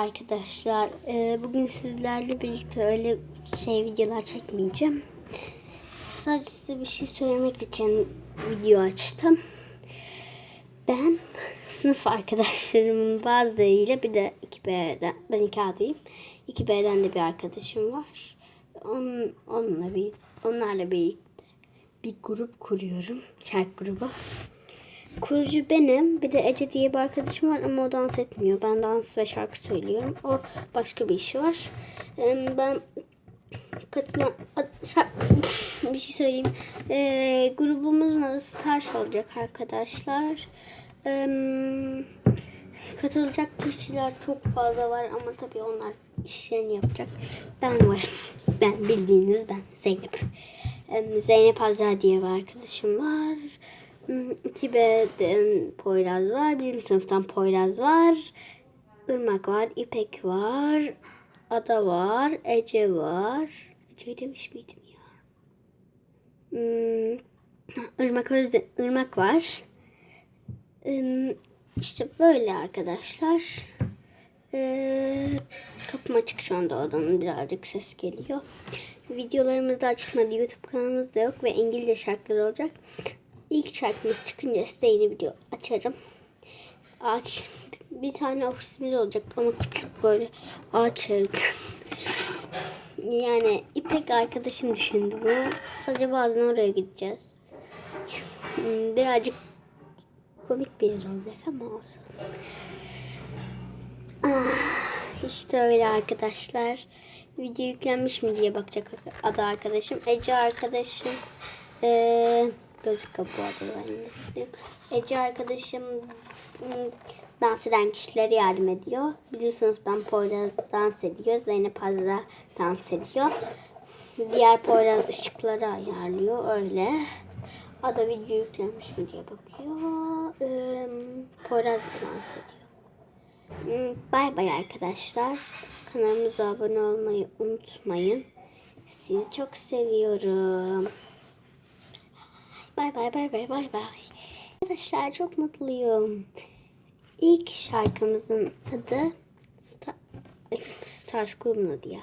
Arkadaşlar e, bugün sizlerle birlikte öyle şey videolar çekmeyeceğim. Sadece size bir şey söylemek için video açtım. Ben sınıf arkadaşlarımın bazılarıyla bir de 2B'den, ben 2A'dayım. 2B'den de bir arkadaşım var. Onun, onunla bir, onlarla birlikte bir grup kuruyorum. Şarkı grubu. Kurucu benim. Bir de Ece diye bir arkadaşım var ama o dans etmiyor. Ben dans ve şarkı söylüyorum. O başka bir işi var. Ben katına şar- bir şey söyleyeyim. Ee, grubumuzun adı Stars olacak arkadaşlar. Ee, katılacak kişiler çok fazla var ama tabii onlar işlerini yapacak. Ben varım. Ben bildiğiniz ben Zeynep. Ee, Zeynep Azra diye bir arkadaşım var. Hmm, 2B'den Poyraz var. Bizim sınıftan Poyraz var. Irmak var. İpek var. Ada var. Ece var. Ece demiş miydim ya? Hmm, Irmak Özde, Irmak var. Hmm, işte böyle arkadaşlar. Ee, kapım açık şu anda odanın birazcık ses geliyor. Videolarımız daha çıkmadı. YouTube kanalımız da yok ve İngilizce şarkılar olacak. İlk şarkımız çıkınca size yeni video açarım. Ağaç bir tane ofisimiz olacak ama küçük böyle ağaç yani İpek arkadaşım düşündü bunu. Sadece bazen oraya gideceğiz. Birazcık komik bir yer olacak ama olsun. Ah, işte öyle arkadaşlar. Video yüklenmiş mi diye bakacak adı arkadaşım. Ece arkadaşım. Ee, kabuğu adı ben Ece arkadaşım ım, dans eden kişilere yardım ediyor. Bizim sınıftan Poyraz dans ediyor. Zeynep Azra dans ediyor. Diğer Poyraz ışıkları ayarlıyor. Öyle. Ada video yüklenmiş mi diye bakıyor. Ee, Poyraz da dans ediyor. Hmm, Bay bay arkadaşlar. Kanalımıza abone olmayı unutmayın. Sizi çok seviyorum. Bay bay bay bay bay bay. Arkadaşlar çok mutluyum. İlk şarkımızın adı Star, Stars grubunun adı ya.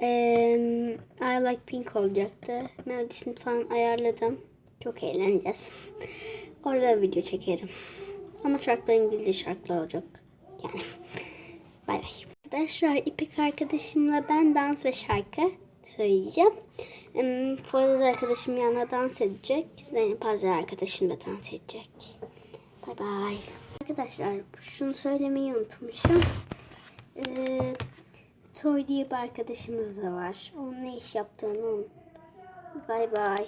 Eee, I Like Pink olacaktı. Melodisini falan ayarladım. Çok eğleneceğiz. Orada video çekerim. Ama şarkılar İngilizce şarkılar olacak. Yani bay bay. Arkadaşlar İpek arkadaşımla ben dans ve şarkı söyleyeceğim. Poyraz arkadaşım yanına dans edecek. Zeynep Azra arkadaşım da dans edecek. Bay bay. Arkadaşlar şunu söylemeyi unutmuşum. Ee, Troy diye bir arkadaşımız da var. Onun ne iş yaptığını unut. Bay bay.